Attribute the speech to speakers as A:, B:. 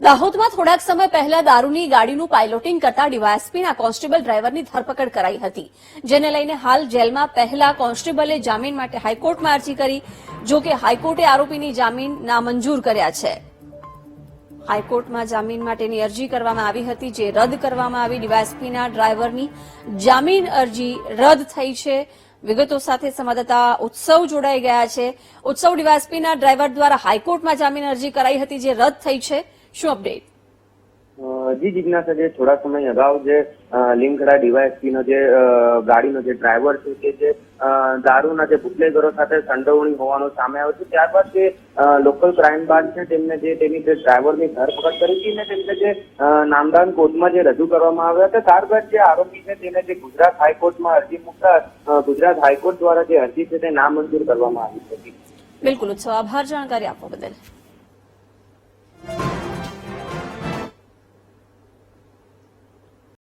A: દાહોદમાં થોડાક સમય પહેલા દારૂની ગાડીનું પાયલોટિંગ કરતા ડીવાયએસપીના કોન્સ્ટેબલ ડ્રાઈવરની ધરપકડ કરાઈ હતી, જેને લઈને હાલ જેલમાં પહેલા કોન્સ્ટેબલે જામીન માટે હાઈકોર્ટમાં અરજી કરી, જો કે હાઈકોર્ટે આરોપીની જામીન નામંજૂર કર્યા છે. હાઈકોર્ટમાં જામીન માટેની અરજી કરવામાં આવી હતી, જે રદ કરવામાં આવી. ડીવાયએસપીના ડ્રાઈવરની જામીન અરજી રદ થઈ છે. વિગતો સાથે સંવાદદાતા ઉત્સવ જોડાઈ ગયા છે. ઉત્સવ ડીવાયએસપીના ડ્રાઈવર દ્વારા હાઈકોર્ટમાં જામીન અરજી કરાઈ હતી, જે રદ થઈ છે. શું અપડેટ
B: જી જિજ્ઞાસા જે થોડા સમય અગાઉ જે લીમખેડા ડીવાયએસપી નો જે ગાડીનો જે ડ્રાઈવર છે કે જે દારૂના જે બુટલેગરો સાથે સંડોવણી હોવાનું સામે આવ્યું છે. ત્યારબાદ જે લોકલ ક્રાઇમ બ્રાન્ચ છે તેમને જે તેની જે ડ્રાઈવરની ધરપકડ કરી હતી અને તેમને જે નામદાન કોર્ટમાં જે રજૂ કરવામાં આવ્યા હતા. ત્યારબાદ જે આરોપી છે તેને જે ગુજરાત હાઈકોર્ટમાં અરજી મૂકતા ગુજરાત હાઈકોર્ટ દ્વારા જે અરજી છે તે નામંજૂર કરવામાં આવી હતી
A: બિલકુલ આભાર જાણકારી આપવા બદલ.